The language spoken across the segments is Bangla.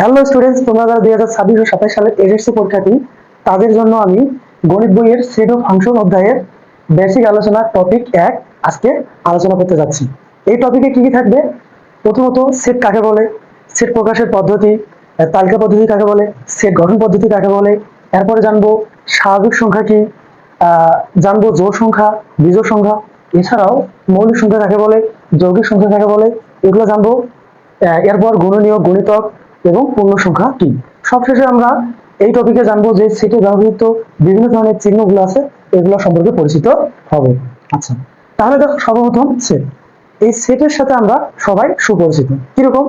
হ্যালো স্টুডেন্টস তোমরা যারা দুই হাজার ছাব্বিশ ও সাতাশ সালের এসএসসি পরীক্ষার্থী তাদের জন্য আমি গণিত বইয়ের সেট অফ ফাংশন অধ্যায়ের বেসিক আলোচনা টপিক এক আজকে আলোচনা করতে যাচ্ছি। এই টপিকে কি কি থাকবে? প্রথমত সেট কাকে বলে? সেট প্রকাশের পদ্ধতি তালিকা পদ্ধতি কাকে বলে? সেট গঠন পদ্ধতি কাকে বলে? এরপরে জানব স্বাভাবিক সংখ্যা কি? জানব জোড় সংখ্যা, বিজোড় সংখ্যা, এছাড়াও মৌলিক সংখ্যা কাকে বলে? যৌগিক সংখ্যা কাকে বলে? এগুলো জানব। এরপর গুণনীয় গণিতক এবং পূর্ণ সংখ্যা কি সবশেষে আমরা এই টপিকে জানব যে সেটে ব্যবহৃত বিভিন্ন ধরনের চিহ্নগুলো আছে, এগুলো সম্পর্কে পরিচিত হবে। আচ্ছা তাহলে দেখো সর্বপ্রথম সেট এই সেটের সাথে আমরা সবাই সুপরিচিত। কীরকম?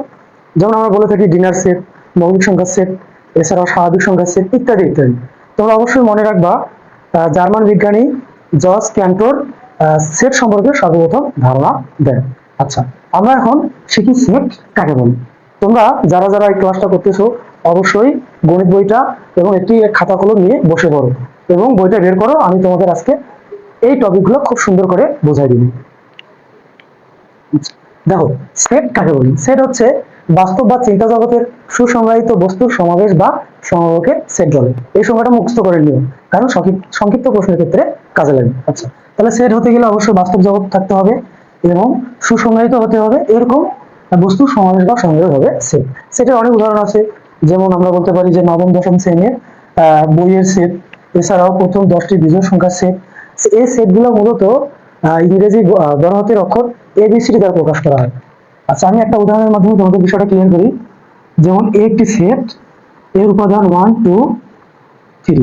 যেমন আমরা বলে থাকি ডিনার সেট মৌলিক সংখ্যার সেট এছাড়াও স্বাভাবিক সংখ্যা সেট ইত্যাদি ইত্যাদি। তোমরা অবশ্যই মনে রাখবা জার্মান বিজ্ঞানী জর্জ ক্যান্টোর সেট সম্পর্কে সর্বপ্রথম ধারণা দেন। আচ্ছা আমরা এখন শিখি সেট কাকে বলি। তোমরা যারা যারা এই ক্লাসটা করতেছো, অবশ্যই গণিত বইটা এবং একটি খাতা কলম নিয়ে বসে পড়ো এবং বইটা বের করো, আমি তোমাদের আজকে এই টপিকগুলো খুব সুন্দর করে বোঝাই দিব। দেখো সেট কাকে বলি? সেট হচ্ছে বাস্তব বা চিন্তা জগতের সুসংজ্ঞায়িত বস্তুর সমাবেশ বা সমাবেশকে সেট বলে। এই সংজ্ঞাটা মুক্ত করে নিও, কারণ সংক্ষিপ্ত প্রশ্নের ক্ষেত্রে কাজে লাগে আচ্ছা তাহলে সেট হতে গেলে অবশ্যই বাস্তব জগৎ থাকতে হবে এবং সুসংজ্ঞায়িত হতে হবে, এরকম বস্তুর সমাবেশ বা সমাবেশ হবে সেট সেটের অনেক উদাহরণ আছে। যেমন আমরা বলতে পারি যে নবম দশম শ্রেণির বইয়ের সেট এছাড়াও প্রথম দশটি বিজয় সংখ্যার সেট এই সেটগুলো মূলত ইংরেজি ব- আহ, বড় হাতের অক্ষর এবিসিডি দ্বারা প্রকাশ করা হয়। আচ্ছা আমি একটা উদাহরণের মাধ্যমে তোমাদের বিষয়টা ক্লিয়ার করি। যেমন এ একটি সেট এর উপাদান one two three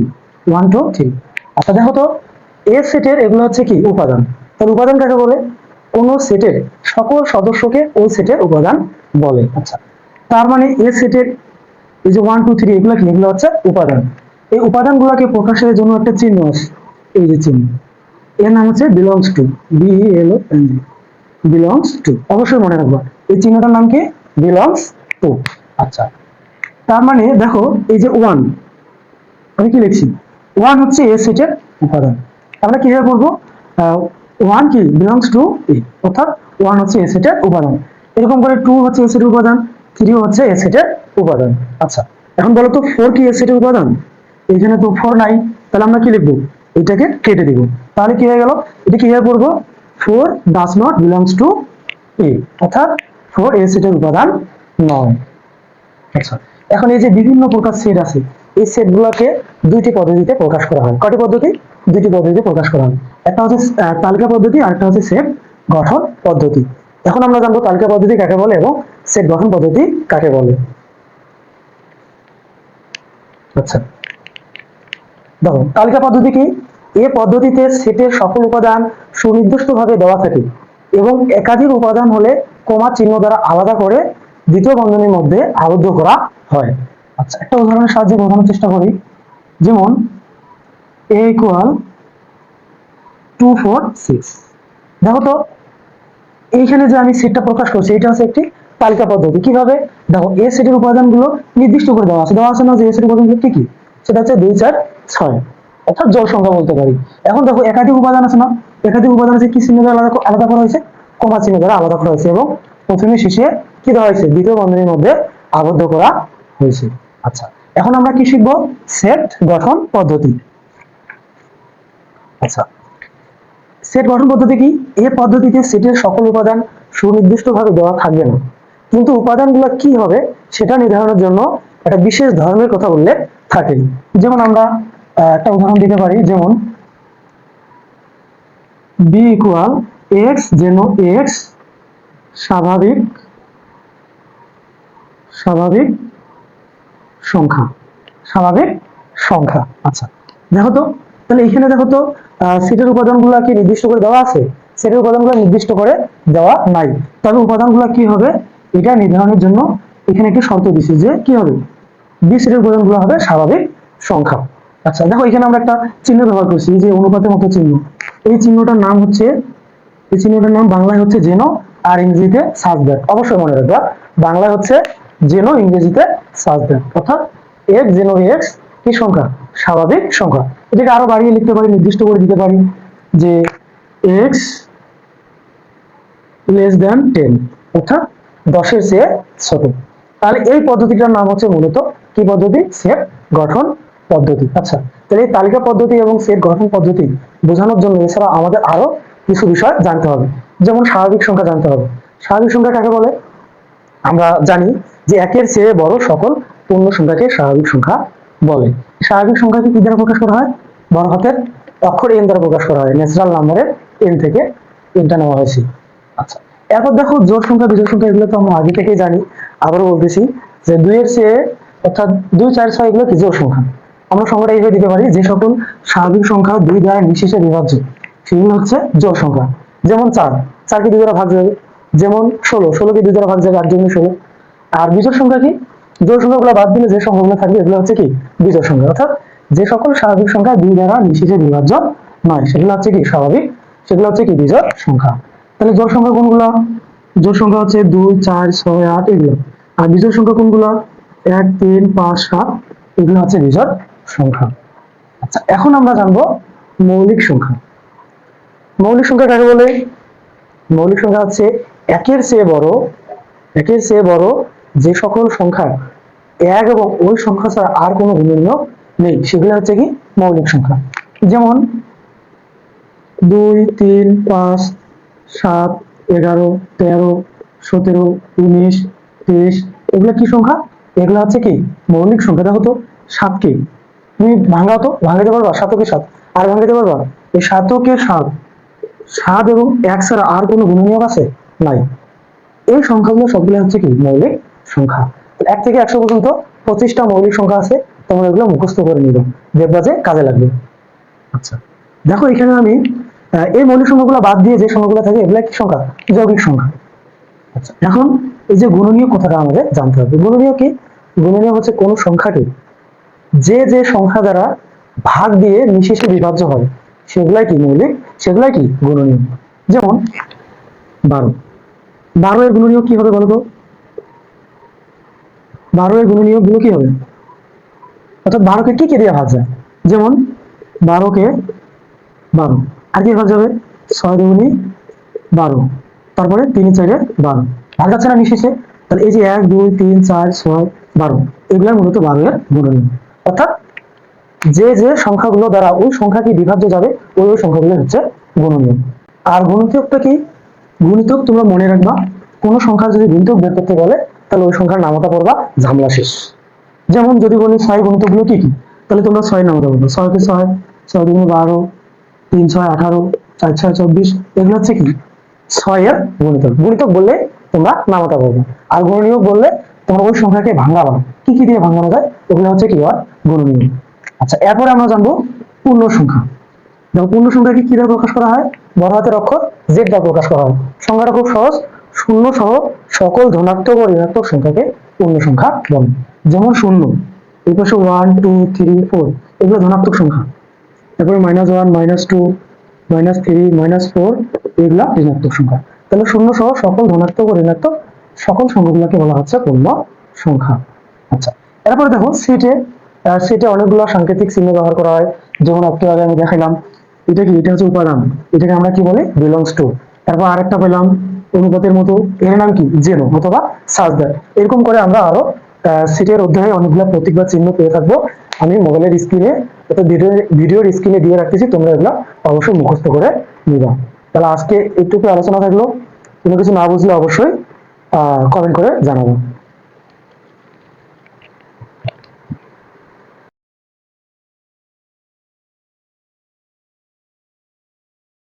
one two three আচ্ছা দেখো তো এ সেটের এগুলো হচ্ছে কি? উপাদান। তাহলে উপাদান কাকে বলে কোন সেটের সকল সদস্যকে ওই সেটের উপাদান বলে। আচ্ছা তার মানে এ সেটের এই যে ওয়ান টু থ্রি এগুলো কি? এগুলো হচ্ছে উপাদান। এই উপাদানগুলোকে প্রকাশের জন্য একটা চিহ্ন আছে, এই যে চিহ্ন। এর নাম হচ্ছে belongs to B L G belongs to অবশ্যই মনে রাখবা, এই চিহ্নটার নাম কি? বিলংস টু আচ্ছা তার মানে দেখো, এই যে ওয়ান আমি কি লিখছি? ওয়ান হচ্ছে এ সেটের উপাদান। আমরা কীভাবে করব? ওয়ান কি বিলংস টু এ অর্থাৎ ওয়ান হচ্ছে এ সেটের উপাদান। এরকম করে টু হচ্ছে এ উপাদান থ্রি হচ্ছে এ সেটের উপাদান। আচ্ছা এখন বলো তো ফোর কি এ সেটের উপাদান? এখানে তো ফোর নাই, তাহলে আমরা কি লিখব? এটাকে কেটে দিব। তাহলে কি হয়ে গেল? এটা কীভাবে করব four does not belongs to A অর্থাৎ ফোর এ সেটের উপাদান নয়। আচ্ছা এখন এই যে বিভিন্ন প্রকার সেট আছে, এই সেটগুলোকে দুইটি পদ্ধতিতে প্রকাশ করা হয়। কয়টি পদ্ধতি? দুইটি পদ্ধতিতে প্রকাশ করা হয়। একটা হচ্ছে তালিকা পদ্ধতি আর একটা হচ্ছে সেট গঠন পদ্ধতি। এখন আমরা জানব তালিকা পদ্ধতি কাকে বলে এবং সেট গঠন পদ্ধতি কাকে বলে। আচ্ছা। দেখো, তালিকা পদ্ধতি কি? এ পদ্ধতিতে সেটের সকল উপাদান সুনির্দিষ্টভাবে দেওয়া থাকে এবং একাধিক উপাদান হলে কমা চিহ্ন দ্বারা আলাদা করে দ্বিতীয় বন্ধনীর মধ্যে আবদ্ধ করা হয়। আচ্ছা একটা উদাহরণের সাহায্যে বোঝানোর চেষ্টা করি। যেমন A equal to four six দেখো তো, এইখানে যে আমি সেটটা প্রকাশ করছি, এটা হচ্ছে একটি তালিকা পদ্ধতি। কীভাবে? দেখো এ সেটের উপাদানগুলো নির্দিষ্ট করে দেওয়া আছে। দেওয়া আছে না যে এ সেটের উপাদানগুলো কি কি? সেটা হচ্ছে দুই, চার, ছয়। অর্থাৎ জল সংখ্যা বলতে পারি। এখন দেখো, একাধিক উপাদান আছে না? একাধিক উপাদান আছে, কি চিহ্ন দ্বারা আলাদা আলাদা করা হয়েছে? কমা চিহ্ন দ্বারা আলাদা করা হয়েছে। এবং প্রথমে শেষে কি দেওয়া হয়েছে? দ্বিতীয় বন্ধনীর মধ্যে আবদ্ধ করা হয়েছে। আচ্ছা এখন আমরা কি শিখব? সেট গঠন পদ্ধতি। আচ্ছা। সেট গঠন পদ্ধতি কি? এই পদ্ধতিতে সেটের সকল উপাদান সুনির্দিষ্টভাবে দেওয়া থাকবে না। কিন্তু উপাদানগুলো কি হবে সেটা নির্ধারণের জন্য একটা বিশেষ ধর্মের কথা উল্লেখ থাকে। যেমন আমরা একটা উদাহরণ দিতে পারি, যেমন বি ইকুয়াল এক্স যেন এক্স স্বাভাবিক স্বাভাবিক সংখ্যা স্বাভাবিক সংখ্যা। আচ্ছা দেখো তো তাহলে এখানে দেখো তো সেটের উপাদানগুলো কি নির্দিষ্ট করে দেওয়া আছে? সেটের উপাদানগুলো নির্দিষ্ট করে দেওয়া নাই। তবে উপাদানগুলো কি হবে? এটা নির্ধারণের জন্য এখানে একটি শর্ত দিছি যে কি হবে? বি সেটের উপাদানগুলো হবে স্বাভাবিক সংখ্যা। আচ্ছা দেখো এখানে আমরা একটা চিহ্ন ব্যবহার করছি যে অনুপাতের মতো চিহ্ন। এই চিহ্নটার নাম হচ্ছে, এই চিহ্নটার নাম বাংলায় হচ্ছে জেনো আর ইংরেজিতে সাজদ্যাট অবশ্যই মনে রাখবা, বাংলায় হচ্ছে জেনো ইংরেজিতে সাজদ্যাট অর্থাৎ এক্স জেনো এক্স কি সংখ্যা? স্বাভাবিক সংখ্যা। এটাকে আরও বাড়িয়ে লিখতে পারি, নির্দিষ্ট করে দিতে পারি যে এক্স লেস দ্যান টেন অর্থাৎ দশের চেয়ে ছোট। তাহলে এই পদ্ধতিটার নাম হচ্ছে মূলত কি পদ্ধতি? সেট গঠন পদ্ধতি। আচ্ছা তাহলে এই তালিকা পদ্ধতি এবং সেট গঠন পদ্ধতি বোঝানোর জন্য এছাড়া আমাদের আরও কিছু বিষয় জানতে হবে। যেমন স্বাভাবিক সংখ্যা জানতে হবে। স্বাভাবিক সংখ্যা কাকে বলে? আমরা জানি যে একের চেয়ে বড় সকল পূর্ণ সংখ্যাকে স্বাভাবিক সংখ্যা বলে। স্বাভাবিক সংখ্যাকে কি? দ্বারা প্রকাশ করা হয়? বড় হাতের অক্ষর এন দ্বারা প্রকাশ করা হয়। ন্যাচারাল নাম্বারের এন থেকে এনটা নেওয়া হয়েছে। আচ্ছা এরপর দেখো জোড় সংখ্যা, বিজোড় সংখ্যা, এগুলো তো আমরা আগে থেকেই জানি। আবারও বলতেছি যে দুইয়ের চেয়ে, অর্থাৎ দুই, চার, ছয় এগুলো কি জোড় সংখ্যা? আমরা সংখ্যাটা এইভাবে দিতে পারি, যে সকল স্বাভাবিক সংখ্যা দুই দ্বারা নিঃশেষে বিভাজ্য, সেগুলো হচ্ছে জোড় সংখ্যা। যেমন চার, চারকে দুই দ্বারা ভাগ যাবে যেমন ষোলো, ষোলোকে দুই দ্বারা ভাগ যাবে আট জন্য ষোলো। আর বিজোড় সংখ্যা কি? জোড় সংখ্যাগুলো বাদ দিলে যে সংখ্যাগুলো থাকবে, এগুলো হচ্ছে কি? বিজোড় সংখ্যা। অর্থাৎ যে সকল স্বাভাবিক সংখ্যা দুই দ্বারা নিঃশেষে বিভাজ্য নয়, সেগুলো হচ্ছে কি স্বাভাবিক? সেগুলো হচ্ছে কি বিজোড় সংখ্যা। তাহলে জোড় সংখ্যা কোনগুলো? জোড় সংখ্যা হচ্ছে দুই, চার, ছয়, আট, এগুলো। আর বিজোড় সংখ্যা কোনগুলো? এক, তিন, পাঁচ, সাত, এগুলো হচ্ছে বিজোড় সংখ্যা। আচ্ছা এখন আমরা জানব মৌলিক সংখ্যা। মৌলিক সংখ্যা কাকে বলে? মৌলিক সংখ্যা হচ্ছে একের চেয়ে বড়, একের চেয়ে বড় যে সকল সংখ্যা এক এবং ওই সংখ্যা ছাড়া আর কোনো গুণনীয় নেই, সেগুলো হচ্ছে কি মৌলিক সংখ্যা। যেমন দুই, তিন, পাঁচ, সাত, এগারো, তেরো, সতেরো, উনিশ তেইশ এগুলো কি সংখ্যা? এগুলো হচ্ছে কি মৌলিক সংখ্যা দেখো তো সাত কি তুমি ভাঙাও তো, ভাঙাতে পারবা, সাতকে সাত। আর ভাঙাতে পারবা? এই সাতকে সাত সাত এবং এক ছাড়া আর কোনো গুণনীয়ক আছে? নাই। এই সংখ্যাগুলো সবগুলো হচ্ছে কি মৌলিক সংখ্যা। এক থেকে একশো পর্যন্ত পঁচিশটা মৌলিক সংখ্যা আছে, তোমরা এগুলো মুখস্থ করে নিবে। দেখবা যে কাজে লাগবে। আচ্ছা দেখো এখানে আমি এই মৌলিক সংখ্যাগুলো বাদ দিয়ে যে সংখ্যাগুলো থাকে, এগুলো কি সংখ্যা? যৌগিক সংখ্যা। আচ্ছা এখন এই যে গুণনীয় কথাটা আমাদের জানতে হবে। গুণনীয় কি? গুণনীয় হচ্ছে কোন সংখ্যাকে যে যে সংখ্যা দ্বারা ভাগ দিয়ে নিশেষে বিভাজ্য হয়, সেগুলাই কি মৌলিক? সেগুলাই কি গুণনীয়? যেমন বারো। বারো এর গুণনীয় কি হবে বলতো বারো এর গুণনীয়গুলো কি হবে? অর্থাৎ বারোকে কি কি দিয়ে ভাগ যায় যেমন, বারোকে বারো। আর কি ভাগ যাবে ছয় দুগুনি বারো। তারপরে তিন চারে বারো। ভাগ যাচ্ছে না নিশেষে তাহলে এই যে এক, দুই, তিন, চার, ছয়, বারো। এগুলোর মূলত বারো এর গুণনীয়। অর্থাৎ যে যে সংখ্যাগুলো দ্বারা ওই সংখ্যা কি বিভাজ্য যাবে, ওই ওই সংখ্যাগুলো হচ্ছে গুণনীয়। আর গুণিতকটা কি? গুণিতক তোমরা মনে রাখবা, কোন সংখ্যার যদি গুণিতক বের করতে বলে তাহলে ওই সংখ্যার নামতা পড়বা, ঝামেলা শেষ। যেমন যদি বলি ছয় গুণিতকগুলো কি কি, তাহলে তোমরা ছয় নামতা বলব ছয়কে ছয় ছয় দুগুণ বারো, তিন ছয় আঠারো, চার ছয় চব্বিশ, এগুলো হচ্ছে কি? ছয়ের গুণিতক। গুণিতক বললে তোমরা নামতা বলবে আর গুণনীয়ক বললে তোমরা ওই সংখ্যাকে ভাঙাবা কি কি দিয়ে ভাঙানো যায়? ওগুলো হচ্ছে কি হয়? গুণনীয়। আচ্ছা এরপরে আমরা জানব পূর্ণ সংখ্যা। যেমন পূর্ণ সংখ্যাকে কি দ্বারা প্রকাশ করা হয়? বড় হাতের অক্ষর জেড দ্বারা প্রকাশ করা হয়। সংখ্যাটা খুব সহজ। শূন্য সহ সকল ধনাত্মক ও ঋণাত্মক সংখ্যাকে পূর্ণ সংখ্যা বলে। যেমন শূন্য, এই পাশে ওয়ান টু থ্রি ফোর এগুলো ধনাত্মক সংখ্যা। তারপরে minus one minus two minus three minus four এগুলা ঋণাত্মক সংখ্যা। তাহলে শূন্য সহ সকল ধনাত্মক ও ঋণাত্মক সকল সংখ্যাগুলোকে বলা হচ্ছে পূর্ণ সংখ্যা আচ্ছা এরপরে দেখো সেটে সেটে অনেকগুলো সাংকেতিক চিহ্ন ব্যবহার করা হয়। যেমন একটু আগে আমি দেখাইলাম। এটা কি? এটা হচ্ছে উপাদান। এটাকে আমরা কি বলি? বিলংস টু তারপর আরেকটা পেলাম। অনুপাতের মতো, এর নাম কি? জেনো অথবা সাজদার। এরকম করে আমরা আরও সিটের অধ্যায়ে অনেকগুলো প্রতীক বা চিহ্ন পেয়ে থাকব। আমি মোবাইলের স্ক্রিনে অর্থাৎ ভিডিও ভিডিওর স্ক্রিনে দিয়ে রাখতেছি, তোমরা এগুলো অবশ্যই মুখস্থ করে নিবা। তাহলে আজকে একটু আলোচনা থাকল। কোনো কিছু না বুঝলে অবশ্যই কমেন্ট করে জানাব।